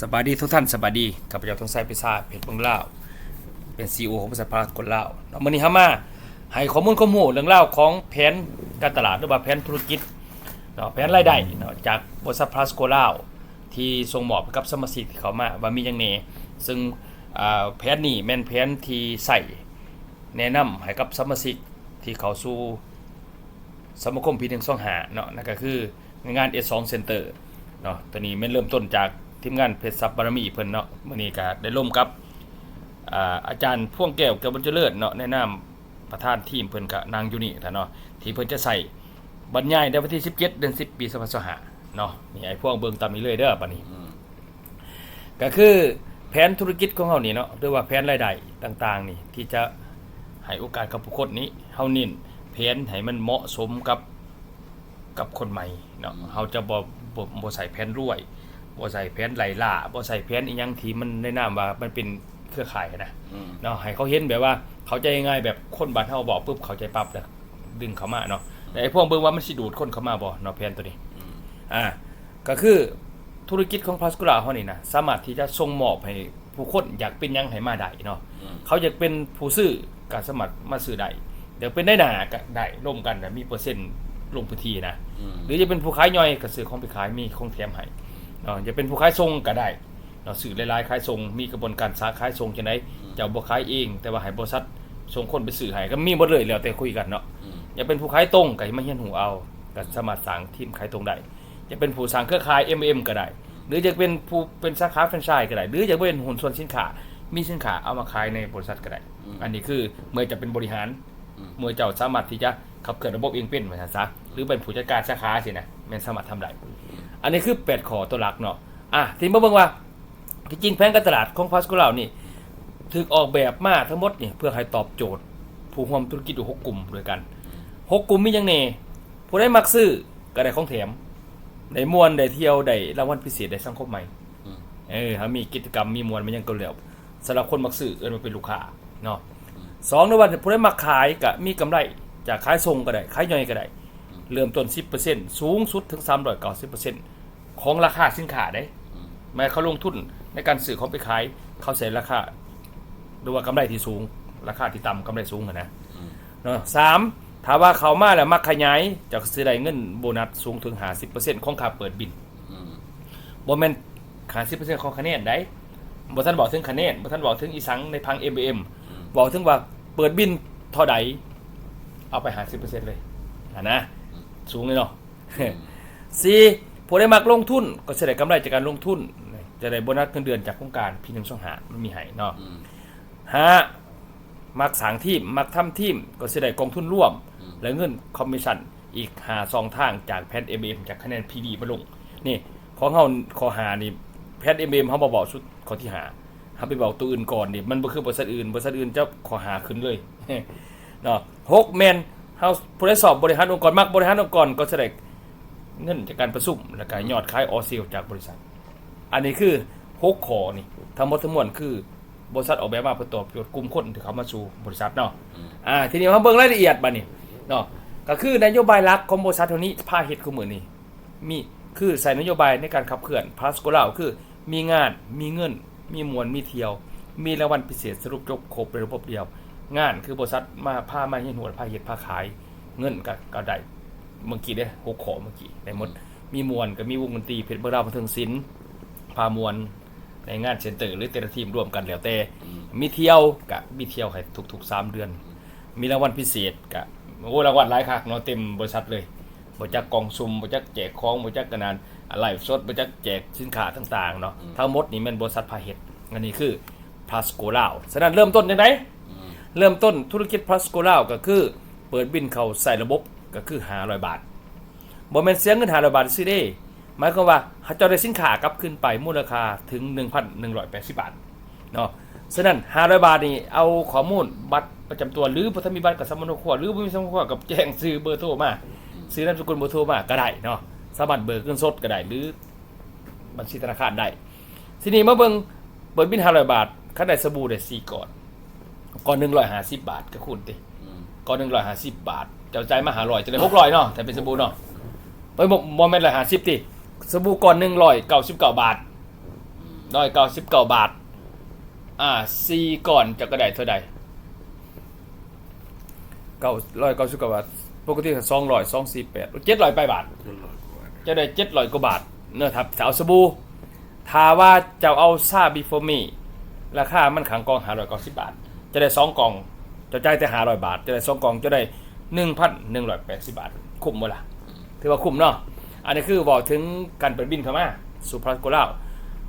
สบายดีทุกท่านสบายดีกับพเจ้าทองไซพิซาเพจเมืองลาวเป็นซีอของบริษัทพาสกลลาวเนาะมื้อนี้ฮามาให้ข้อมูลข้อมูลเรื่องเล่าของแผนการตลาดหรือว่าแผนธุรกิจเนาะแผนรายได้เนาะจากบริษัทพาสกลลาวที่ส่งมอบกับสมาชิกเขามาว่ามีหยังแหน่ซึ่งอ่าแผนนี้แม่นแผนที่ใส่แนะนำให้กับสมาชิกที่เขาสู่สมาคมพีหนึ่งสองหาเนาะนั่นก็คืองาน S2 Center เนาะตัวนี้ม่นเริ่มต้นจาก ทีมงานเพชรทรัพย์บารมีเพิ่นเนาะมื้อนี้ก็ได้ร่วมกับอาอาจารย์พ่วงแก้วแก้วบรรเจริญเนาะแนะนำประธานทีมเพิ่นก็นางอยู่นี่ท่านเนาะที่เพิ่นจะใส่บรรยายในวันที่ 17 เดือน 10 ปี2025เนาะนี่ไอ้พวกเบิ่งตามนี้เลยเด้อบัดนี้ก็คือแผนธุรกิจของเฮานี่เนาะหรือว่าแผนรายได้ต่างๆ นี่ที่จะให้โอกาสกับผู้คนนี้เฮาเน้นแผนให้มันเหมาะสมกับกับคนใหม่เนาะเฮาจะบ่บ่บ่ใส่แผนรวย บ่ใส่แผนไหลล่าบ่ใส่แผนอีหยังที่มันแนะนำว่ามันเป็นเครือข่ายนะอืมเนาะให้เขาเห็นแบบว่าเขาใจง่ายแบบคนบ้านเฮาบอกปุ๊บเขาใจปั๊บแล้วดึงเขามาเนาะแต่ไอ้พวกเบิ่งว่ามันสิดูดคนเข้ามาบ่เนาะแผนตัวนี้อ่าก็คือธุรกิจของพาสกุลาเขานี่นะสามารถที่จะส่งมอบให้ผู้คนอยากเป็นหยังให้มาได้เนาะอืมเขาอยากเป็นผู้ซื้อการสมัครมาซื้อได้เดี๋ยวเป็นได้หนาก็ได้ร่วมกันนะมีเปอร์เซ็นต์ลงพื้นที่นะอืมหรือจะเป็นผู้ขายย่อยก็ซื้อของไปขายมีของแถมให้ เนาะจะเป็นผู้ขายทรงก็ได้เนาะซื้อหลายๆขายทรงมีกระบวนการสาขายทรงจังไดเจ้าบ่ขายเอง แต่ว่าให้บริษัทส่งคนไปซื้อให้ก็มีหมดเลยแล้วแต่คุยกันเนาะอืมอย่าเป็นผู้ขายตรงก็ให้มาเฮียนหูเอาก็สามารถสั่งทีมขายตรงได้จะเป็นผู้สั่งเครือข่าย MM ก็ได้ หรือจะเป็นผู้เป็นสาขาแฟรนไชส์ก็ได้ หรือจะเป็นหุ้นส่วนสินค้ามีสินค้าเอามาขายในบริษัทก็ได้ อันนี้คือเมื่อจะเป็นบริหารเมื่อเจ้าสามารถที่จะขับเคลื่อนระบบเองเป็นเหมือนกันซะหรือเป็นผู้จัดการสาขาสินะแม่นสามารถทำได้ อันนี้คือแปดข้อตัวหลักเนาะอะทีนี้มาเบิ่งว่าที่จริงแผนการตลาดของพาสกุลานี่ถูกออกแบบมาทั้งหมดนี่เพื่อให้ตอบโจทย์ ผู้ร่วมธุรกิจอยู่หกกลุ่มด้วยกันหกกลุ่มมีอย่างแน่ผู้ได้มักซื้อก็ได้ของแถมได้มวนได้เที่ยวได้รางวัลพิเศษได้สังคมใหม่อืมเออถ้ามีกิจกรรมมีมวลมันยังก็แล้วสำหรับคนมักซื้อเอิ้นว่าเป็นลูกค้าเนาะสองในวันผู้ได้มักขายก็มีกำไรจากขายส่งก็ได้ขายย่อยก็ได้ เริ่มต้น 10%สูงสุดถึง 390%ของราคาสินค้าได้อืมแม้เขาลงทุนในการซื้อของไปขาย เขาใส่ราคาดูว่ากำไรที่สูง ราคาที่ต่ำกำไรสูงอะนะอืมเนาะสามถ้าว่าเขามาแล้วมักขยายจะซื้อได้เงินโบนัสสูงถึง50%ของค่าเปิดบินอืมบ่แม่น50%ของคะแนนได้บ่ท่านบอกถึงคะแนนบ่ท่านบอกถึงอีสังในพัง MBM บอกถึงว่าเปิดบินเท่าใดเอาไป50%เลยอะนะ สูงเลยเนาะสี่ผู้ได้มักลงทุน ก็จะได้กำไรจากการลงทุน จะได้โบนัสเงินเดือนจากโครงการพีหนึ่งช่องหามันมีให้เนาะอืมห้ามักสร้างทีมมักทำทีม ก็จะได้กองทุนร่วมอืมและเงินคอมมิชชั่นอีกหาสองทางจากแพทเอ็มเอ็มจากคะแนนพีดีมาลงนี่ของเขาขอหานี่แพทเอ็มเอ็มเขาบอกบอกชุดข้อที่หาเขาไปบอกตัวอื่นก่อนนี่มันบ่คือบริษัทอื่นบริษัทอื่นจะขอหาขึ้นเลยเนาะหกแมน เฮาผู้ได้สอบบริหารองค์กรมักบริหารองค์กรก็จะได้เงินจากการประชุมและการยอดขายออซิลจากบริษัท อันนี้คือหกข้อนี่ทั้งหมดทั้งมวลคือบริษัทออกแบบมาเพื่อตอบโจทย์กลุ่มคนที่เขามาสู่บริษัทเนาะอ่าทีนี้มาเบิ่งรายละเอียดบัดนี้เนาะก็คือนโยบายหลักของบริษัทเท่านี้พาเฮ็ดคือมื้อนี้มีคือใส่นโยบายในการขับเคลื่อนพาสโกลาคือ มีงานมีเงิน มีมวลมีเที่ยว มีรางวัลพิเศษสรุปจบครบในระบบเดียว งานคือบริษัทมาพามาเฮ็ดหัวพาเฮ็ดพาขายเงินก็ก็ได้เมื่อกี้เด้หกขอเมื่อกี้ได้หมดมีมวลก็มีวงดนตรีเพชรเบอร์ดาวบันเทิงศิลป์พามวลในงานเซ็นเตอร์หรือแต่ละทีมร่วมกันแล้วแต่มีเที่ยวกะมีเที่ยวให้ทุกๆ3เดือน มีรางวัลพิเศษกะโอ้รางวัลหลายคักเนาะเต็มบริษัทเลยบ่จักกล่องซุ่มบ่จักแจกของบ่จักกระนานอะไรสดบ่จักแจกสินค้าต่างๆเนาะทั้งหมดนี่แม่นบริษัทพาเฮ็ดอันนี้คือพาสโกลาวฉะนั้นเริ่มต้นจังไดอืม เริ่มต้นธุรกิจพลาสโกล่าวก็คือ เปิดบินเข้าใส่ระบบก็คือ500บาทบ่แม่นเสียเงิน500บาทซิเด้หมายความว่าเขาเจ้าได้สินค้ากลับขึ้นไปมูลค่าถึง 1,180 บาทเนาะฉะนั้น500 บาทนี่เอาข้อมูลบัตรประจำตัวหรือบ่ทัมีบัตรกับสมนครัวหรือบ่มีสมนครัวกับแจ้งซื้อเบอร์โทรมาซื้อนามสกุลเบอร์โทรมาก็ได้เนาะสามารถเบิกเงินสดก็ได้หรือบัญชีธนาคารได้ทีนี้มาเบิ่งเปิดบิน500บาทคันได้สบู่ได้4ก่อน ก่อน150บาทก็คูณติอืมก็หนึ่งร้อยห้าสิบบาท เจ้าใจายมาหาร้อยจะได้หกร้อยเนาะแต่เป็นสบู่เนาะไปบอกโมเมนต์ละห้าสิบติสบู่ก่อนหนึ่งร้อยเก้าสิบเก้าบาทร้อยเก้าสิบเก้าบาท อ่าซีก่อนจะกระไดเท่าใดเก้าร้อยเก้าสิบเก้าบาทปกติสองร้อยสองสี่แปดเจ็ดร้อยไปบาทจนหลอดกว่าจะได้เจ็ดร้อยกว่าบาทเนื้อทับสาวสบู่ถ้าว่าจะเอาซาบิโฟมีราคามันขังกองหาร้อยเก้าสิบบาท จะได้สองกล่องจะจ่ายแต่หาร้อยบาท จะได้สองกล่องจะได้หนึ่งพันหนึ่งร้อยแปดสิบบาท คุ้มบ่ล่ะถือว่าคุ้มเนาะอันนี้คือบอกถึงการเปิดบินเข้ามาสู่พลัสโกลา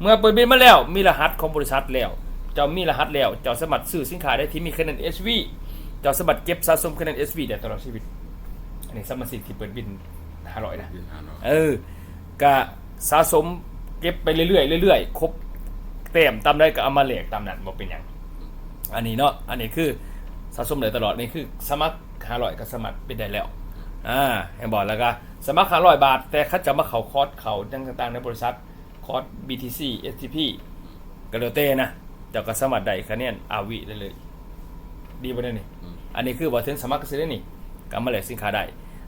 เมื่อเปิดบินมาแล้วมีรหัสของบริษัทแล้วเจ้ามีรหัสแล้วเจ้าสามารถซื้อสินค้าได้ที่มีคะแนน SV เจ้าสามารถเก็บสะสมคะแนน SV ได้ตลอดชีวิตอันนี้สมาชิกที่เปิดบิน500นะยืนหาหน่อยเออก็สะสมเก็บไปเรื่อยๆเรื่อยๆครบเต็มตามได้ก็เอามาเหลกตามนั้นบ่เป็นหยัง อันนี้เนาะอันนี้คือสะสมเลยตลอดนี่คือสมัคร500ก็สมัครเป็นได้แล้วอ่าให้บอกแล้วก็สมัคร500บาท แต่เขาจะมาเขาคอร์สเขาจังต่างๆในบริษัทคอร์ส BTC STP ก็แล้วแต่นะเจ้าก็สมัครได้คะแนนอาวิได้เลย ดีบ่ได้นี่อันนี้คือบ่ถึงสมัครซื้อได้นี่ก็มาแลกสินค้าได้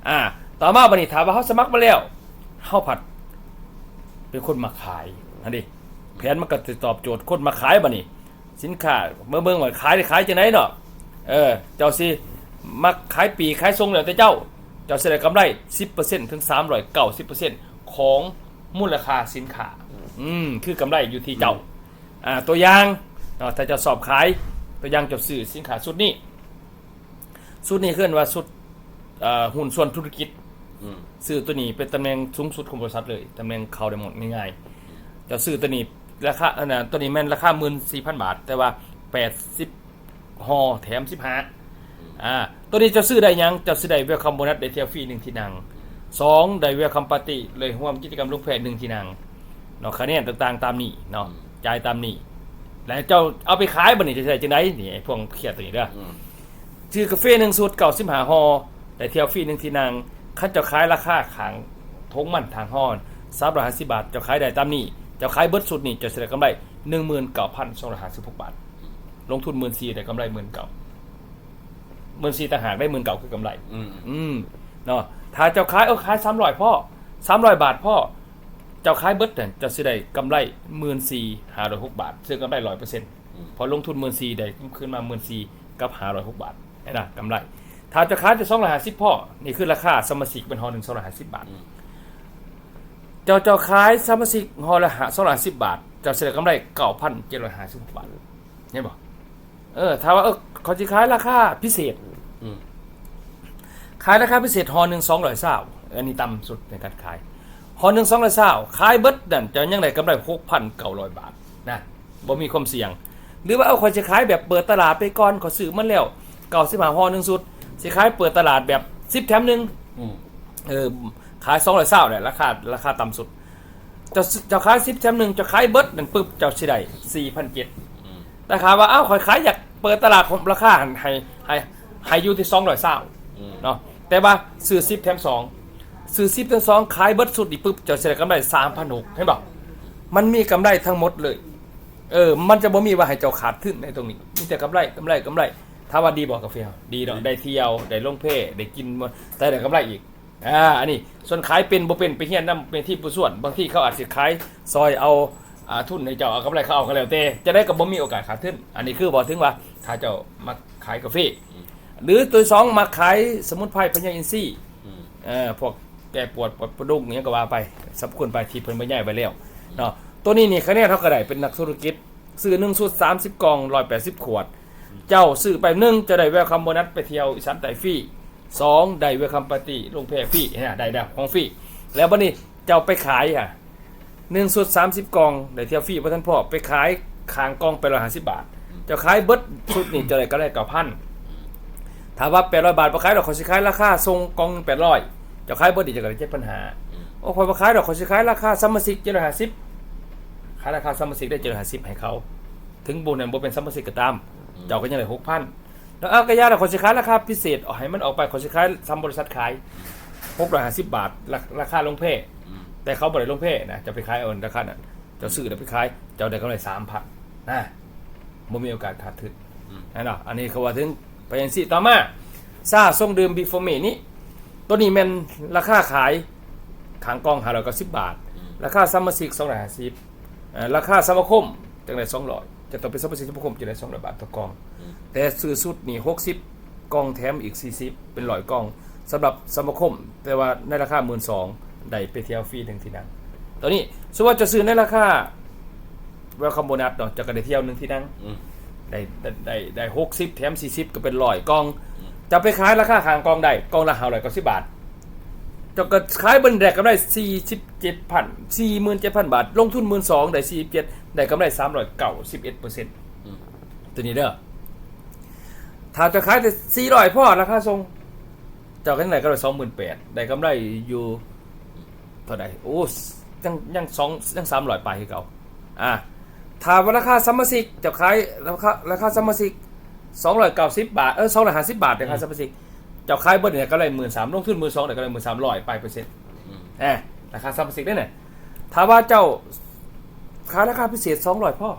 อ่าต่อมาบัดนี้ถามว่าเขาสมัครมาแล้วเฮาผัด เป็นคนมาขายอันนี้แผนมันก็จะตอบโจทย์คนมาขายบัดนี้ สินค้าเมื่อเบิ่งว่าขายได้ขายจังไดเนาะเออเจ้าสิมาขายปีขายทรงแล้วแต่เจ้า เจ้าสิได้กำไร 10%ถึง390%ของมูลค่าสินค้าอืมคือกำไรอยู่ที่เจ้าอ่าตัวอย่างเนาะถ้าเจะสอบขายตัวอย่างเจะซื้อสินค้าสุดนี้สุดนี้คือว่าสุดเอ่อหุ้นส่วนธุรกิจอืมซื้อตัวนี้เป็นตำแหน่งสูงสุดของบริษัทเลยตำแหน่งเขาได้หมดง่ายๆจะซื้อตัวนี้ ราคาอันนั้นตัวนี้แม่นราคาหมื่นสี่พันบาท แต่ว่าแปดสิบห่อแถมสิบห้าอ่าตัวนี้จะซื้อได้ยังจะซื้อได้เวลคัมโบนัสได้เที่ยวฟรีหนึ่งที่นั่งสองได้เวลคัมปาร์ตี้เลยร่วมกิจกรรมลูกแพรหนึ่งที่นั่งเนาะคะแนนต่างๆตามนี้เนาะจ่ายตามนี้แล้วเจ้าเอาไปขายบันนี้จะใช้จังไดนี่ไอ้พวกเครียดตัวนี้เด้ออืมชื่อกาแฟหนึ่งสูตรเก่าสิบหาฮอแต่เที่ยวฟรีหนึ่งทีนางคันเจะขายราคาขางทงมันทางห้อนสามร้อยห้าสิบบาทเจะขายได้ตามนี้เจะขายเบิร์ดสุดนี่จะเสียกำไรหนึ่งหมื่นเก้าพันสองร้อยห้าสิบหกบาท ลงทุนหมื่นสี่ได้กำไรหมื่นเก้าหมื่นสี่ต่างหากได้หมื่นเก้าคือกำไร อืมอืมเนาะถ้าเจ้าขายเออขายสามร้อยพ่อสามร้อยบาทพ่อเจ้าขายเบิร์ดเนี่ยจะสิได้กำไรหมื่นสี่ห้าร้อยหกบาทซื้อกำไรร้อยเปอร์เซ็นต์พอลงทุนหมื่นสี่ได้ขึ้นมาหมื่นสี่กับห้าร้อยหกบาทนี่นะกำไร ถ้าเจะขายจะสองร้อยห้าสิบพ่อนี่คือราคาสมาชิกเป็นฮอหนึ่งสองร้อยห้าสิบบาท เจ้าเจ้าขายสมาชิกฮอละหาสองร้อยห้าสิบบาท เจ้าเสียกำไรเก้าพันเจ็ดร้อยห้าสิบหกบาทเห็นบ่เออถ้าว่าเออเขาจะขายราคาพิเศษอืมขายราคาพิเศษฮอหนึ่งสองร้อยเศร้าอันนี้ต่ำสุดในการขายฮอหนึ่งสองร้อยเศร้าขายเบิดนั่นจะยังได้กำไรหกพันเก้าร้อยบาทนะบ่มีความเสี่ยง หรือว่าเอาคอยจะขายแบบเปิดตลาดไปก่อนขอซื้อมันแล้วเก่าสิบหาฮอหนึ่งสุดสิขายเปิดตลาดแบบสิบแถมหนึ่งอืมเออ ขายสองร้อยเศร้าเนี่ยราคาราคาต่ำสุดจะจะขายสิบแถมหนึ่งจะขายเบิดนั่นปุ๊บเจ้าสิได้สี่พันเจ็ดอืมแต่ถามว่าอ้าวขอยขายอยากเปิดตลาดของราคาหันให้ให้ให้อยู่ที่สองร้อยเศร้าอืมเนาะแต่ว่าซื้อซิปแถมสองซื้อซิปแถมสองขายเบิร์ดสุดอีกปุ๊บจะเสียกำไรสามพันหกเห็นบอกมันมีกำไรทั้งหมดเลย เออ มันจะบ่มีว่าให้เจ้าขาดทุนในตรงนี้ มีแต่กำไรกำไรกำไรถ้าว่าดีบอกกาแฟดีเนาะได้เที่ยวได้ลงเพได้กินหมดแต่ได้กำไรอีก อ่าอันนี้ส่วนขายเป็นบ่เป็นไปเฮียนนํเป็นที่ผู้ส่วน บางที่เขาอาจสิขายซอยเอาอ่าทุนให้เจ้าเอากำไรเขาเอาก็แล้วแต่จะได้ก็บ่มีโอกาสขาดทุนอันนี้คือบอกถึงว่าถ้าเจ้ามาขายกาแฟหรือตัวสองมาขายสมุนไพรพญาอินทรีย์อืมเอ่อพวกแก้ปวดปวดประดุกอย่างเงี้ยก็ว่าไปสับคนไปทีเพิ่นไปใหญ่ไปแล้วเนาะตัวนี้นี่คะแนนเท่ากับไดเป็นนักธุรกิจซื้อหนึ่งสุดสามสิบกล่องร้อยแปดสิบขวด เจ้าซื้อไปหนึ่งจะได้เวลคัมโบนัสไปเที่ยวอีสานไต่ฟรี สองได้เวลคัมปาร์ตี้ลงเพฟรีเนี่ยได้แบบของฟรีแล้วบัดนี้เจ้าไปขายอะหนึ่งสุดสามสิบกองได้เที่ยวฟรีเพระท่านพ่อไปขายคางกองไปร้อยห้าสิบบาทเจ้าขายเบิดชุดนี่จะได้ก็ได้เก้าพันถามว่าแปดร้อยบาทมาขายดอกขอสิขายราคาทรงกองแปดร้อยจะขายเบอร์ดีจะเกิดเจ็ดปัญหาโอ้พอมาขายดอกขอสิขายราคาซัมมาสิกเจ็ดร้อยห้าสิบขายราคาซัมมาสิกได้เจ็ดร้อยห้าสิบให้เขา ถึงบุญเนั้นบุญเป็นซัมมาสิกก็ตาม เจ้าก็ยังได้หกพัน แล้วเอากระยาดอกขอสิขายราคาพิเศษเอาให้มันออกไปขอสิขายซัมบริษัทขายหกร้อยห้าสิบบาทราราคาลงเพอืมแต่เขาบริลงเพนะจะไปขายเอาราคานั้นเจ้าซื้อเดี๋ยวไปขายเจ้าได้กำไรสามพันนะบ่มีโอกาสขาดทุนอืมนั่นเนาะอันนี้เขาว่าถึงไปยังสิต่อมาซาส่งดื่มบีฟอร์เมนี่ตัวนี้แมันราคาขายขางกล้องหาร้อยก็สิบบาท ราคาซัมเมอร์ซิกสองร้อยห้าสิบอ่าราคาสมาคมจังได๋200 จะต้องเป็นสมาชิกสมาคมจะได้200บาทต่อกล่อง แต่ซื้อสุดนี่60กล่องแถมอีก40เป็น100กล่องสำหรับสมาคม แต่ว่าในราคา12,000ได้ไปเที่ยวฟรีถึงที่นั่งตอนนี้สมมุติว่าจะซื้อในราคาเวลคัมโบนัสเนาะจะก็ได้เที่ยวหนึงที่นั่งอืมได้ได้ได้ได้หกสิบแถมสี่สิบก็เป็นร้อยกล่อง จะไปขายราคาขางกล่องได้กล่องละห้าร้อยเก้าสิบบาท จะก็ขายบนแดกกำไรสี่สิบเจ็ดพันสี่หมื่นเจ็ดพันบาท ลงทุนหมื่นสองได้สี่เจ็ดได้กำไรสามร้อยเก้าสิบเอ็ดเปอร์เซ็นต์ตัวนี้เด้อถ้าจะขายแต่สี่ร้อยพ่อราคาทรงเจ้ากันไหนก็ได้สองหมื่นแปดได้กำไรอยู่เท่าไหร่โอ้ยังยังสองยังสามร้อยไปลายคือเก่าอะถ้าว่าราคาซัมมอร์ซิกจะขายราคาราคาซัมมอร์ซิกสองร้อยเก้าสิบบาทเออสองร้อยห้าสิบบาทราคาซัมมอร์ซิ กจะขายเบิร์เนี่ยก็เลยหมื่นสามลงทุนหมื่นสองเนี่ยก็เลยหมื่นสามร้อยไปเปอร์เซ็นต์แอบราคาซัมเมอร์ซิกได้เนี่ยถ้าว่าเจ้าขายราคาพิเศษสองร้อยพ่อ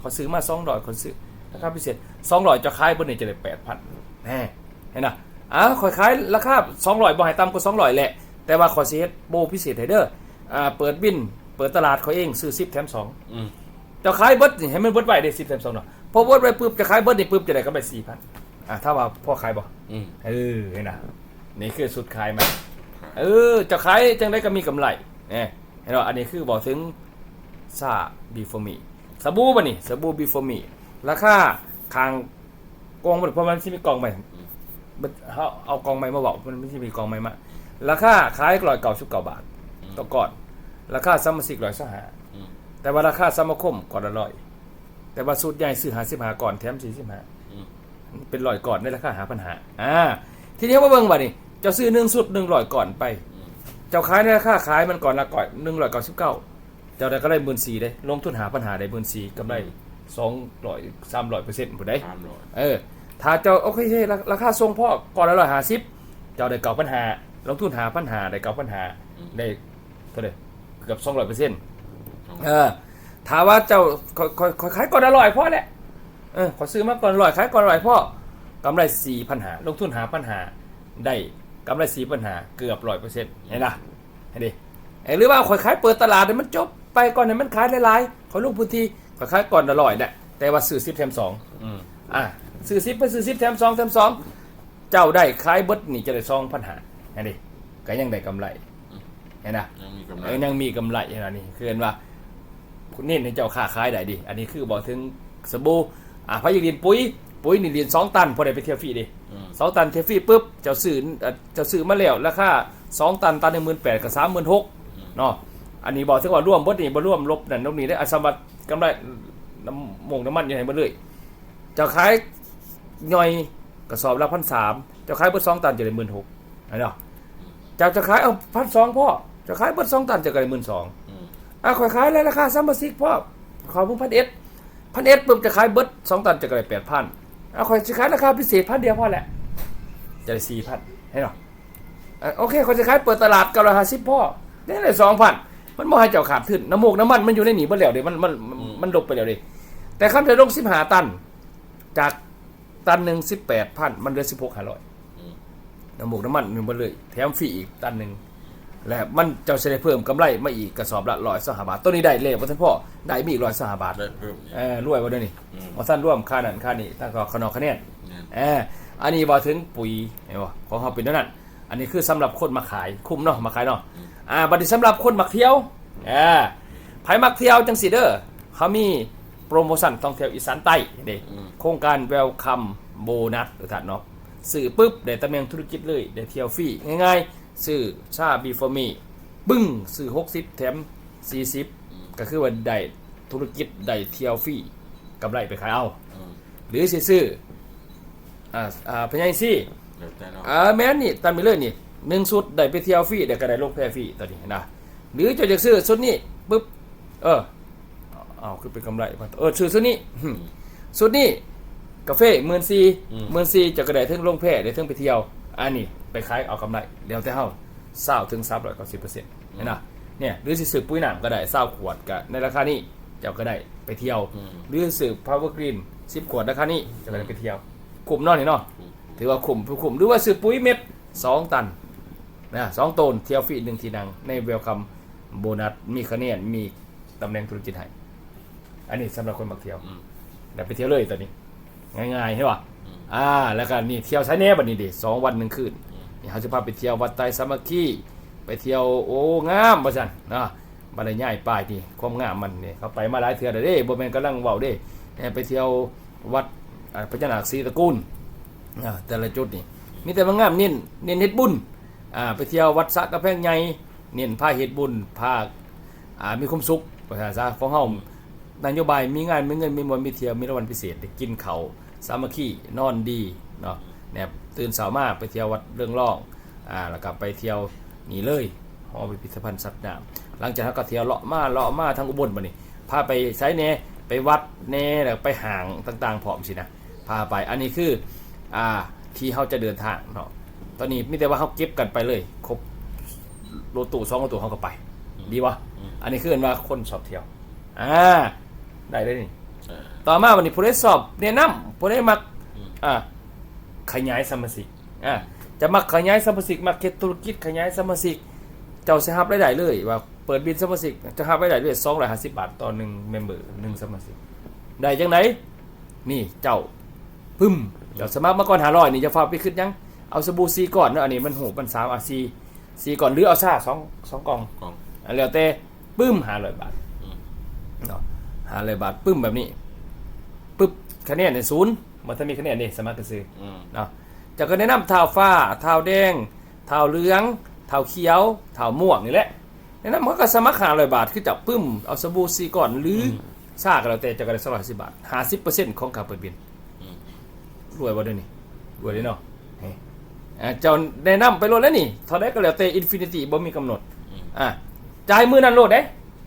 ขอซื้อมาสองร้อยคนซื้อราคาพิเศษสองร้อยจะขายเบิร์เนี่ยจะได้แปดพันแน่เห็นนะอะขอยขายราคาสองร้อยบ่ให้ต่ำกว่าสองร้อยแหละ แต่ว่าขอเสียโบพิเศษให้เด้ออ่าเปิดบินเปิดตลาดเขาเองซื้อซิปแถมสองอืมจะขายเบิร์ดนี่ให้มันเบิร์ดไว้ได้สิบเต็มสองเนาะพอเบิร์ดไว้ปุ๊บจะขายเบิร์ดนี่ปุ๊บจะได้กำไรสี่พัน อะถ้าว่าพ่อขายบ่อืมเออเห็นนะนี่คือสุดขายไหมเออจะขายจังได้ก็มีกำไรเนี่ยเห็นป่ะอันนี้คือบอกถึงซาบีฟอมีสบู่ป่ะนี่สบู่บีฟอมีราคาคางกองมันเพราะมันที่มีกองใหม่มันเขาเอากองใหม่มาบอกมันไม่ใช่มีกองใหม่มาราคาขายร้อยเก้าสิบเก้าบาทต่อก่อนราคาซัมมาสิกร้อยสหาอืมแต่ว่าราคาสมาคมก่อนละร้อยแต่ว่าสูตรใหญ่ซื้อหาสิบหาก่อนแถมสี่สิบหาอืม เป็นร้อยก่อนในราคาหาปัญหาอ่าทีนี้มาเบิ่งว่านี่เจ้าซื้อหนึ่งสุดหนึ่งร้อยก่อนไป เจ้าขายในราคาขายมันก่อนละก่อนหนึ่งร้อยเก้าสิบเก้าเจ้าได้ก็ได้หมื่นสี่ได้ลงทุนหาปัญหาได้หมื่นสี่กำไรสองร้อยสามร้อยเปอร์เซ็นต์ผู้ใดสามร้อยเออถ้าเจ้าโอเคใช่ราคาทรงพ่อก่อนละร้อยหาสิบเจ้าได้เก่าปัญหาลงทุนหาปัญหาได้เก่าปัญหาได้เท่าไหร่เกือบสองร้อยเปอร์เซ็นต์เออถามว่าเจ้าขอขอขอขายก่อนอร่อยพ่อแหละ ออขอซื้อมาก่อนอร่อยขายก่อนอร่อยพ่อกำไรสี่พันหาลงทุนหาปัญหาได้กำไรสี่ปัญหาเกือบร้อยเปอร์เซ็นต์เห็นปะเห็นดิเอ้ยหรือว่าขอยขายเปิดตลาดเนี่ยมันจบไปก่อนเนี่ยมันขายหลายๆขอลงพื้นที่ขอยขายก่อนอร่อยเนี่ยแต่ว่าซื้อซิปแถมสองอืมอะซื้อซิปไปซื้อซิปแถมสองแถมสองเจ้าได้ขายเบิดนี่จะได้ซองพันหาเห็นดิก็ยังได้กำไรเห็นนะยังมีกำไรเอ้ยยังมีกำไรอย่างนี้คือเห็นว่าคุณนี่ในเจ้าค้าขายได้ดิอันนี้คือบอกถึงสบู่ อ่าพายุดินปุ๋ยปุ๋ยนี่ดินสองตันพอได้ไปเที่ยวฟรีดิอืมสองตันเที่ยวฟรีปุ๊บเจ้าซื้อเอ่อเจ้าซื้อมาแล้วราคาสองตันตันหนึ่งหมื่นแปดกับสามหมื่นหกเนาะอันนี้บอกถึงว่าร่วมบดนี่บ่ร่วมลบนั่นลบนี่ได้อาสมัตกำไรน้ำมงน้ำมันอยังไงมาเลยเจ้าขายย่อยกระสอบละพันสามเจ้าขายเบิดสองตันจะได้หมื่นหกเห็นเนาะเจ้าจะขายเอาพันสองพ่อเจะขายเบิดสองตันจะได้หมื่นสองอืมอะขอยขายเลยราคาซัมเมอร์ซิกพ่อขอเพิ่งพันเอ็ด พันเอ็ดปุ๊บจะขายเบิร์ดสองตันจะกลายแปดพันอะขอยจะขายราคาพิเศษพันเดียวพอแหละ จะได้สี่พันให้หรออะโอเคขอยจะขายเปิดตลาดกับราคาสิบพ่อได้เลยสองพันมันบ่ให้เจ้าขาดทุนน้ำมูกน้ำมันมันอยู่ในหนีเบิดแล้วเดี๋ยวมันมันมันมันลบไปแล้วดิแต่คำจะลงสิบหาตัน จากตันหนึ่งสิบแปดพันมันเหลือสิบหกห้าร้อยน้ำมูกน้ำมันหนึ่งไปเลย แถมฟรีอีกตันหนึ่ง และมันเจ้าจะได้เพิ่มกำไรมาอีกกระสอบละร้อยสหบาทตัวนี้ได้เลยว่าท่านพ่อได้มีอีกร้อยสหบาทได้เพิ่มอีก เออรวยว่าด้วยนี่อืม ว่าท่านร่วมค่านั่นค่านี่ตั้งก็ขนอคะแนน เนี่ยเอออันนี้บอกถึงปุ๋ยเห็นบ่ของเขาเป็นเท่านั้น อันนี้คือสำหรับคนมาขายคุ้มเนาะมาขายเนาะอ่าบัดนี้สำหรับคนมักเที่ยวอ่าไผมักเที่ยวจังสิเด้อเขามีโปรโมชั่นท่องเที่ยวอีสานใต้เด้อืมโครงการเวลคัมโบนัสหรือถัดเนาะสื่อปุ๊บได้ตำแหน่งธุรกิจเลยได้เที่ยวฟรีง่าย ๆสื่อชาบีฟอมีบึ้งสื่อ60แถม40ก็คือว่าได้ธุรกิจได้เที่ยวฟรีกำไรไปขายเอาอืมหรือสิซื้ออ่าอ่าพญายซี่เดี๋ยวแต่เนาะอ่าแม่นนี่ตันไปเลยนี่หนึ่งสุดได้ไปเที่ยวฟรีเดี๋ยวก็ได้ลงแพฟรีตอนนี้นะหรือจะจะซื้อสุดนี้ปุ๊บเออเอาเอาคือเป็นกำไรมาเออซื้อสุดนี้สุดนี้กาแฟหมื่นสี่หมื่นสี่จะกระไดถึงลงแพได้ถึงไปเที่ยวอันนี้ ไปขายเอากำไรเดี๋ยวแต่เฮาเศร้าถึงสามร้อยเก้าสิบเปอร์เซ็นต์เห็นนะเนี่ยหรือสิซื้อปุ๋ยหนามก็ได้เศร้าขวดก็ในราคานี้เจ้าก็ได้ไปเที่ยว อืม หรือซื้อ power green สิบขวดราคานี้เจะก็ได้ไปเที่ยวคุ้มเนอนนี่เนาะถือว่าคุ้มคุ้มหรือว่าซื้อปุ๋ยเม็ดสองตันนะสองตนเที่ยวฟรีหนึ่งทีนังในเวลคัมโบนัสมีคะแนนมีตำแหน่งธุรกิจให้อันนี้สำหรับคนมักเที่ยวอืม เดี๋ยวไปเที่ยวเลยตอนนี้ ง่ายๆใช่ป่ะอืมอ่า แล้วก็นี่เที่ยวใช้แน่บัดนี้ดิสองวันหนึ่งคืน นี่เขาจะพาไปเที่ยววัดไตรสามัคคีไปเที่ยวโอ้งามประจันนะบันไดง่ายป้ายนี่ความงามมันนี่เขาไปมาหลายเทื่อแล้วเด้บ่แม่นกำลังเว้าเด้ไปเที่ยววัดอ่าพญานาคศรีตระกูลอ่าแต่ละจุดนี่มีแต่ว่างามเน้นเน้นเฮ็ดบุญอ่าไปเที่ยววัดสะกระแพงใหญ่เน้นพาเฮ็ดบุญพาอ่ามีความสุขภาษาซะของเฮานโยบายมีงานมีเงินมีมวลมีเที่ยวมีรางวัลพิเศษได้กินข้าวสามัคคีนอนดีเนาะ แนบตื่นเช้ามาไปเที่ยววัดเรื่องร่องอ่าแล้วก็ไปเที่ยวนี่เลยหอพิพิธภัณฑ์สัตว์น้ำหลังจากนั้นก็เที่ยวเลาะมาเลาะมาทางอุบลบัดนี้พาไปใช้แหน่ไปวัดแหน่แล้วไปห่างต่างๆพร้อมสินะพาไปอันนี้คืออ่าที่เขาจะเดินทางเนาะตอนนี้มีแต่ว่าเขาเก็บกันไปเลย ครบรถตู้สองรถตู้เขาก็ไป ดีวะอันนี้คือเห็นว่าคนสอบเที่ยวอ่าได้เลยนี่เออต่อมาวันนี้ผู้ได้สอบแนะนำผู้ได้มักอืมอ่า ขยายสมาชิกอ่าจะมักขยายสมาชิกมักเก็ตธุรกิจขยายสมาชิกเจ้าสิฮับได้ได้เลย ว่าเปิดบินสมาชิกจะฮับได้ได้เลย250บาทต่อหนึ่งเมมเบอร์หนึ่งสมาชิกได้จังไหนนี่เจ้าปึ้มเจ้าสมัครมาก่อน500นี่จะฝากไปขึ้นยังเอาสบู่ซีก่อนเนาะอันนี้มันโหมันสาวอะซีซีก่อนหรือเอาซ่าสองสองกล่องกล่องอันแล้วแต่ปึ้ม500บาทอืมเนาะ500บาทปึ้มแบบนี้ปึ๊บคะแนนเนี่ยศูนย์ มันถ้ามีคะแนนนี่สมัครก็ซื้ออืม เนาะจะก็แนะนำเท้าฟ้าเท้าแดงเท้าเหลืองเท้าเขียวเท้าม่วงนี่แหละแนะนำเขาก็สมัครหาร้อยบาทคือจับปึ้มเอาสบู่ซีก่อนหรืออซากก็แล้วแต่จะก็ได้สักร้อยสิบบาทห้าสิบเปอร์เซ็นต์ของค่าเปิดบินอืม รวยบ่เด้อนี่รวยเลยเนาะเฮ้อ่าเจ้าแนะนำไปโลดแล้วนี่เท่าได้ก็แล้วแต่อินฟินิตี้บ่มีกำหนดอ่าจ่ายมือนั้นโลดเด้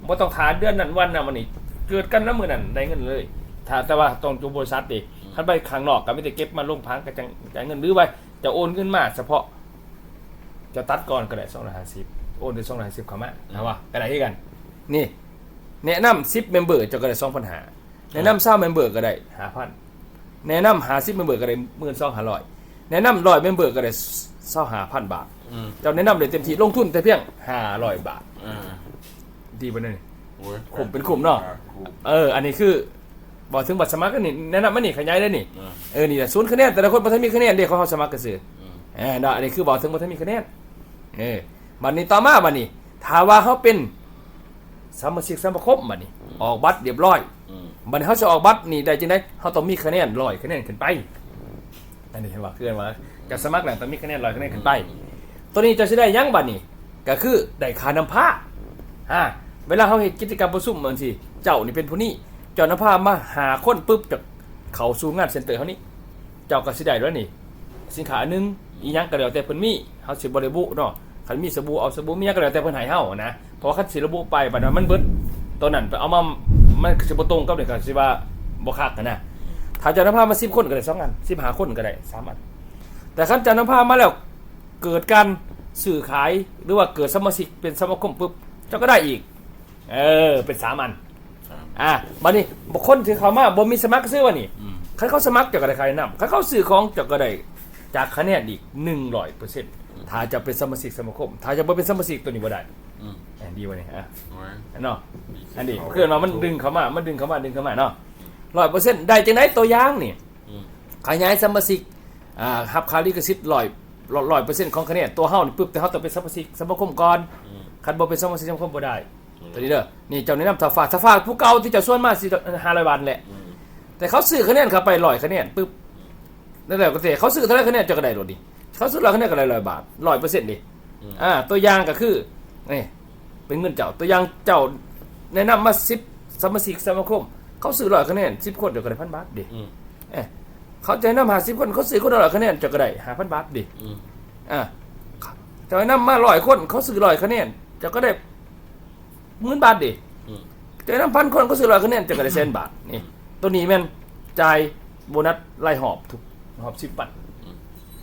บ่ต้องถาเดือนนั้นวันนั้นวันนี้ เกิดกันแล้วมือนั้นได้เงินเลยถ้าแต่ว่าต้องจูบริษัทดิ คันไปข้างนอกก็ไม่ได้เก็บมาลงพังก็จังจ่ายเงินหรือไว้จะโอนขึ้นมา เฉพาะ จะตัดก่อนก็ได้250โอนได้250เข้ามานะว่าก็ได้คือกัน นี่ แนะนำ10เมมเบอร์จะก็ได้2,500แนะนำ20เมมเบอร์ก็ได้5,000แนะนำ50เมมเบอร์ก็ได้12,500แนะนำ100เมมเบอร์ก็ได้25,000บาทอืมเจ้าแนะนำเลยเต็มที่ลงทุนแต่เพียง500บาทอ่าดีบ่เนี่ยโอ้ยขุมเป็นขุมเนาะอ่ขุมเออ อันนี้คือ บอกถึงบัตรสมัครก็นี่แนะนำมันนี่ขยายได้นี่อ่าเออนี่แหละศูนย์คะแนนแต่ละคนบ่ทันมีคะแนนเด็กเขาเขาสมัครกันซื้ออืมเออเนาะอันนี้คือบอกถึงบ่ทันมีคะแนนเออบัดนี้ต่อมาบัดนี้ถ้าว่าเขาเป็นสมาชิกสมาคมบัดนี้ออกบัตรเรียบร้อยอืมบัดนี้เขาจะออกบัตรนี่ได้จังได๋เขาต้องมีคะแนนร้อยคะแนนขึ้นไปอันนี้เห็นว่าคือว่าการสมัครน่ะต้องมีคะแนนร้อยคะแนนขึ้นไป ตัวนี้จะสิได้หยังบัดนี้ก็คือได้ค่านำผ้าอ่าเวลาเขาเฮ็ดกิจกรรมประชุมเหมือนสิเจ้านี่เป็นผู้นี้ เจ้านำผ้ามาหาคนปุ๊บจากเขาสู่งานเซ็นเตอร์เขานี่เจ้าก็สิได้แล้วนี่ สินค้าหนึ่งอีหยังก็แล้วแต่เพิ่นมีเฮาสิบ่ได้บุเนาะคันมีสบู่เอาสบู่มีหยังก็แล้วแต่เพิ่นให้เฮานะเพราะว่าคันสิระบุไปบัดนั้นมันเบิดตัวนั้นไปเอามามันสิบ่ตรงกับนี่ก็สิว่าบ่คักกันนะถ้าเจ้านำผ้ามา10คนก็ได้2อัน15คนก็ได้3อันแต่คันเจ้านำผ้ามาแล้วเกิดการสื่อขายหรือว่าเกิดสมาชิกเป็นสมาคมปุ๊บเจ้าก็ได้อีก เออ เป็นสามอัน อะบัดนี้บุคคลที่เขามาบ่มีสมัครซื้อวะนี่อืมคันเขาสมัครเจ้าก็ได้คะแนนนำคันเขาซื้อของเจ้าก็ได้จากคะแนนอีก100%ถ้าจะเป็นสมาชิกสมาคม ถ้าจะบ่เป็นสมาชิกตัวนี้บ่ได้อืมอันดีวะนี่อะ โอ้ยอันเนาะดีอันนี้เพื่อนว่ามันดึงเข้ามา มันดึงเข้ามา ดึงเข้ามาเนาะ100%ได้จังได๋ตัวอย่างนี่อืมขยายสมาชิกอ่าฮับคาลิกสิทธิ์ร้อยร้อยเปอร์เซ็นต์ของคะแนนตัวเฮานี่ปุ๊บแต่เฮาต้องเป็นสมาชิกสมาคมก่อนอืมคันบ่เป็นสมาชิกสมาคมบ่ได้ ตัวนี้เด้อนี่เจ้าแนะนำถ้าฝากถ้าฝากผู้เก่าที่เจะส่วนมากสิ500บาทแหละอืมแต่เขาซื้อคะแนนเข้าไป100คะแนนปุ๊บนั่นแหละก็สิเขาซื้อเท่าไหร่คะแนนเจะก็ได้โลดดิเขาซื้อ100คะแนนก็ได้100บาท100%ดิอ่าตัวอย่างก็คือนี่เป็นเงินเจ้าตัวอย่างเจ้าแนะนำมา10สมาชิกสมาคม เขาซื้อ100คะแนน10คนเดี๋ยวก็ได้1,000บาทดิอืมเอ้ยเขาจะนำหาสิบคนเขาซื้อคนละร้อยคะแนนจะก็ได้หาพันบาทดิอืมอ่าจะนำมาร้อยคนเขาซื้อร้อยคะแนนจะก็ได้ หมื่นบาทดิอืมจะนำพันคนเขาซื้อร้อยคะแนนจะก็ได้แสนบาทนี่ตัวนี้แม่นจ่ายโบนัสรายหอบทุกหอบสิบบาท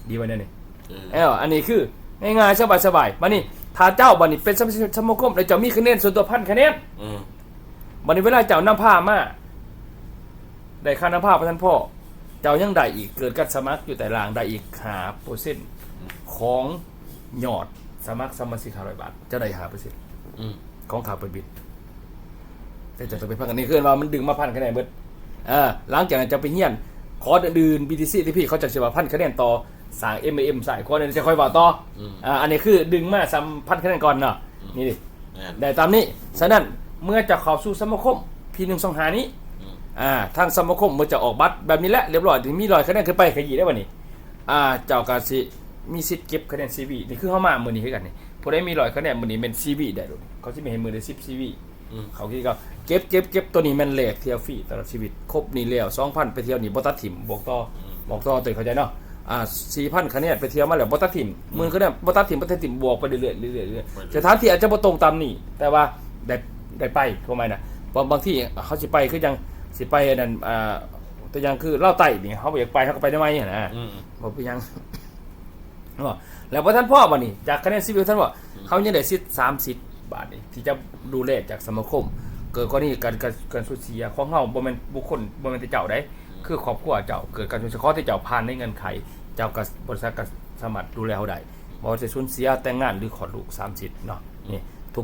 ดีไว้เนี่ยนี่เออเอ้าอันนี้คือง่ายๆสบายๆมานี่ถ้าเจ้าบันนี้เป็นสมาชิกสมาคมแล้วเจะมีคะแนนส่วนตัวพันคะแนนอืมบันนี้เวลาเจ้านำผ้ามาได้ค่านำผ้าพระท่านพ่อ เจ้ายังได้อีกเกิดการสมัครอยู่แต่ลางได้อีกหาเปอร์เซ็นต์ของยอดสมัครสมาชิกห้าร้อยบาทเจะได้หาเปอร์เซ็นต์อืม ของขาเปิดบินแต่จะต้องไปพันกันนี่คือว่ามันดึงมาพันคะแนนเบิดอ่าหลังจากนั้นจะไปเฮียนคอร์สอื่น BTC ที่พี่เขาจะสิว่าพันคะแนนต่อสาง MAM สายคอร์สนั้นจะค่อยว่าต่ออมอ่าอันนี้คือดึงมาซ้ำพันคะแนนก่อนเนาะนี่ดิแม่นได้ตามนี้ฉะนั้นเมื่อจะเข้าสู่สมาคมพีหนึ่งสองหานี้อืมอ่าทางสมาคมเมื่อจะออกบัตรแบบนี้แหละเรียบร้อยถึงมีรอยคะแนนขึ้นไปขยี้ได้วันนี้อ่าเจ้าก็สิมีสิทธิ์เก็บคะแนน CV นี่คือเข้ามามือนี้คือกันนี่ ผู้ใดมีรอยคะแนนมือนี้เป็น CV ได้เลยเขาจะมีให้มือได้10 CV อืมเขาคิดก็เก็บเก็บเก็บตัวนี้แมันแหลกเที่ยวฟรีตลอดชีวิตครบนี่แล้ว2,000ไปเที่ยวนี่บ่ตัดถิ่มบอกต่ออบอกต่อตื่นเข้าใจเนาะอ่า4,000คะแนนไปเที่ยวมาแล้วบ่ตัดถิ่มหมื่นคะแนนบ่ตัดถิ่มบ่ตัดถิ่มบวกไปเรื่อยๆเรื่อยๆเรื่อยๆสถานที่อาจจะบ่ตรงตามนี่แต่ว่าได้ได้ไปเข้ามานะเพราะบางที่เขาสิไปคือยังสิไปอันนั้นอ่าตัวอย่างคือเล่าไต่นี่เขาบ่อยากไปเขาก็ไปได้ไหมนะอืมบอกไปยังว่า แล้วพอท่านพ่อวันนี้จากคะแนนซีวิลท่านว่าเขายังได้สิทธิ์สามสิบบาทนี่ที่จะดูแลจากสมาคม เกิดกรณีการการการสูญเสียของเฮาบ่แม่นบุคคลบ่แม่นแต่เจ้าได้คือครอบครัวเจ้าเกิดการสูญเสียข้อที่เจ้าผ่านในเงินไขเจ้ากับบริษัทก็สามารถดูแลเขาได้บ่ว่าจะสูญเสียแต่งงานหรือขอดลูก30เนาะนี่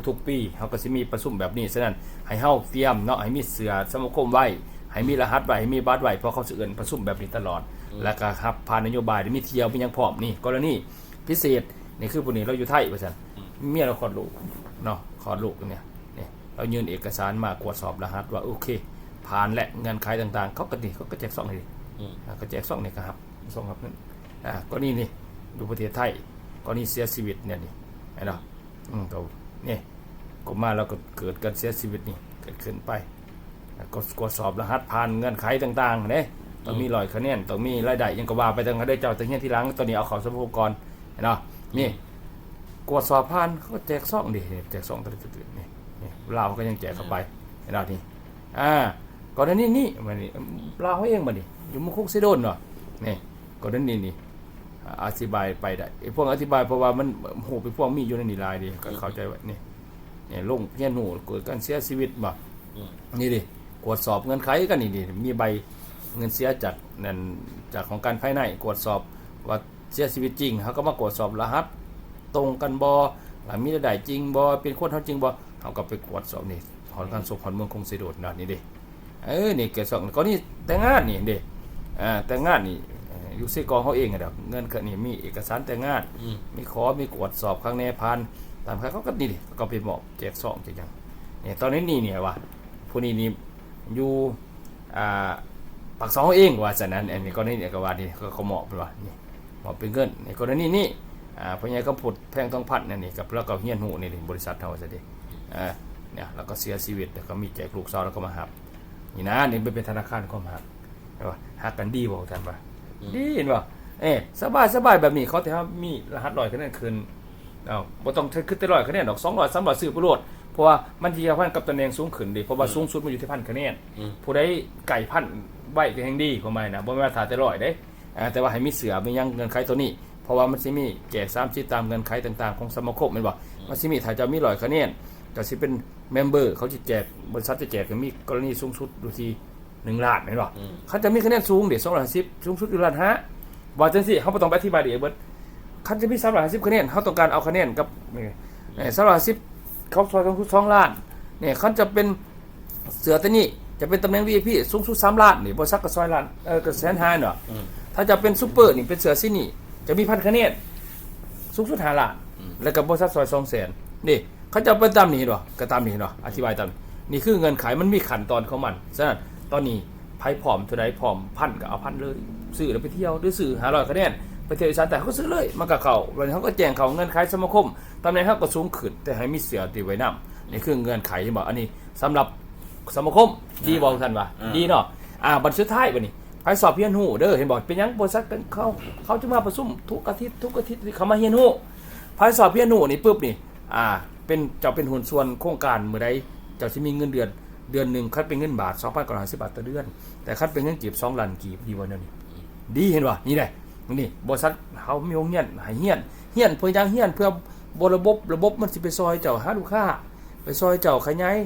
ทุกๆปีเขาก็สิมีประชุมแบบนี้ฉะนั้นให้เฮาเตรียมเนาะให้มีเสือสมาคมไว้ให้มีรหัสไว้ให้มีบัตรไว้เพราะเขาสิเอิ้นประชุมแบบนี้ตลอด แล้วก็ครับผ่านนโยบายมีเที่ยวมีหยังพร้อมนี่กรณี พิเศษนี่คือผู้นี้เราอยู่ไทยว่าซั่นเมียเราขอดลูกเนาะขอดลูกเนี่ยนี่เรายื่นเอกสารมากวดสอบรหัสว่าโอเค ผ่านและเงื่อนไขต่างๆ เขาก็นี่เขาก็แจกซองให้ดิอืมอ่าก็แจกซองนี่ก็ครับซองครับนั่นอ่าก็นี่นี่ดูประเทศไทยก็นี่เสียชีวิตเนี่ยนี่เห็นเนาะอืมก็นี่ก็มาแล้วก็เกิดการเสียชีวิตนี่เกิดขึ้นไปแล้วก็กดสอบรหัสผ่านเงื่อนไขต่างๆเนี่ยต้องมีรอยคะแนนต้องมีรายได้ยังก็ว่าไปต้องได้เจ้าตัวเงี้ยที่หลังตอนนี้เอาเขาสมภก่อน เห็นาะนี่กดสอบผ่านเขาก็แจกซองดิแจกซองตื่นๆนี่นี่เราก็ยังแจกเข้าไปเห็นเนาะนี่อ่าก่อนหน้านี้นี่มันนี่ลาเขาเองมันนี่อยู่มุคุกซิโดนเนาะนี่ก่อนหน้านี้นี่อธิบายไปได้ไอ้พวกอธิบายเพราะว่ามันโหไปพวกมีอยู่ในนี่ลายดิก็เข้าใจว่านี่นี่ลงเพียนหนูเกิดการเสียชีวิตบ่นี่ดิกวดสอบเงินไขกันนี่ดิมีใบเงินเสียจากนั่นจากของการภายในกวดสอบว่า เสียชีวิตจริงเขาก็มากวดสอบรหัส ตรงกันบ่หลังมีรายได้จริงบ่เป็นคนเท่าจริงบ่เขาก็ไปกวดสอบนี่ถอนการสอบถอนเมืองคงสิโดดนะนี่ดิเออนี่เกิดสองก็นี่แต่งงานนี่เด้อ่าแต่งงานนี่เอ่ออยู่ซีกองเขาเองอะดอกเงินก็นี่มีเอกสารแต่งงานอืมมีขอมีกวดสอบข้างในพันตามเขาเขาก็นี่ดิเขาก็ไปบอกแจกซองแจกหยังเนี่ยตอนนี้นี่เนี่ยว่าผู้นี้นี่อยู่อ่าปากซองเขาเองว่าฉะนั้นอันนี้ก็นี่เนี่ยก็ว่านี่เขาเขาเหมาะเป็นว่านี่เห มาะเป็นเงินในกรณีนี้อ่าพ่อใหญ่ก็ผุดแพงทองพัดนั่นนี่กับแล้วก็เฮียนหูนี่ดิบริษัทเฮาซะดิอ่าเนี่ยแล้วก็เสียชีวิตแล้วก็มีแจกลูกสาวแล้วก็มาหับนี่นะนี่เป็นธนาคารความหักเห็นป่ะหักกันดีบอกท่านป่ะดีเห็นป่ะเอ๊สบายสบายแบบนี้เขาแต่ว่ามีรหัสลอยคะแนนคืนเอาบ่ต้องขึ้นแต่ลอยคะแนนดอกสองร้อยสามร้อยซื้อประโลดเพราะว่ามันเทียบพันกับตำแหน่งสูงขึ้นดิเพราะว่าสูงสุดมันอยู่ที่พันคะแนนอืมผู้ใดไก่พันไว้ก็แห่งดีของมันนะบ่แม่นว่าถาแต่ลอยเด้อ่า แต่ว่าให้มีเสือมีหยังเงินไขตัวนี้ เพราะว่ามันสิมีแจก3สิตามเงินไขต่างๆ ของสมาคมแม่นบ่มันสิมีถ้าจะมีลอยคะแนนก็สิเป็นเมมเบอร์เขาจะแจกบริษัทจะแจกก็มีกรณีสูงสุดอยู่ที่หนึ่งล้านเห็นป่ะอืมเขาจะมีคะแนนสูงเดี๋ยวสองร้อยห้าสิบสูงสุดอยู่ล้านห้าว่าจังสิเขาบ่ต้องไปอธิบายเดี๋ยวเบิดเขาจะมีสามร้อยห้าสิบคะแนนเขาต้องการเอาคะแนนกับสามร้อยห้าสิบเขาซอยสูงสุดสองล้านเนี่ยเขาจะเป็นเสือตัวนี้จะเป็นตำแหน่ง VIP สูงสุดสามล้านนี่บริษัทก็ซอยล้านเออก็แสนห้าเนาะอืม ถ้าจะเป็นซูเปอร์นี่เป็นเสือซินี่ จะมีพันคะแนนสูงสุดห้าล้านแล้วก็บริษัทซอยสองแสนนี่เขาจะเป็นตามนี้หรอก็ตามนี้เนาะอธิบายตามนี้นี่คือเงินขายมันมีขั้นตอนของมันฉะนั้นตอนนี้ไพ่ผอมเท่าใดผอมพันก็เอาพันเลยซื้อแล้วไปเที่ยวหรือซื้อหาร้อยคะแนนไปเที่ยวอีสานแต่เขาก็ซื้อเลยมันก็เขาวันนี้เขาก็แจ้งเขาเงินขายสมาคมตำแหน่งเขาก็สูงขึ้นแต่ให้มีเสียตีไว้นำนี่คือเงินไขที่บอกอันนี้สำหรับสมาคมดีบอกท่านว่าอ่าดีเนาะอ่าบัตรสุดท้ายวันนี้ ไปสอบเฮียนหูเด้อเห็นบอกเป็นยังบริษัทกันเขาเขาจะมาประชุมทุกอาทิตย์ทุกอาทิตย์เขามาเฮียนหูภายสอบเพียนหูนี่ปุ๊บนี่อ่าเป็นเจ้าเป็นหุ้นส่วนโครงการเมื่อใดเจ้าจะมีเงินเดือนเดือนหนึ่งคัดเป็นเงินบาท2 9 5 0บบาทต่อเดือน แต่คัดเป็นเงินกีบ2ล้านกีบดีวันนี้ดีเห็นป่ะนี่แหละนี่บริษัทเขามีโรงเรียนให้เฮียนเฮียนเพื่อยังเฮียนเพื่อบระบบระบบมันสิไปซอยเจ้าหาลูกค้าไปซอยเจ้าขยาย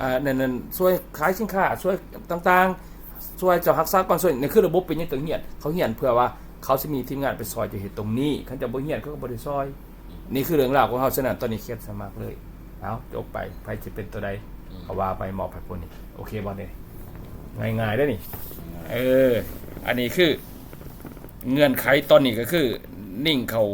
อ่านั่นนั่นช่วยขายสินค้าช่วยต่างๆ ช่วยเจ้ารักษาก่อนช่วยนี่คือระบบเป็นอยังตึงเฮียนเขาเฮียนเพื่อว่าเขาจะมีทีมงานไปซอยจะเห็นตรงนี้เขาจะบ่เฮียนเขาก็บ่ได้ซอย นี่คือเรื่องราวของเขาฉะนั้นตอนนี้เครียดสมัครเลยเอาจบไปใครจะเป็นตัวใดเขาว่าไปหมอบให้พุ่นนี่โอเคบ่เนี่ยง่ายๆได้อนี่เออ อันนี้คือ เงื่อนไขตอนนี้ก็คือ นิ่งเขา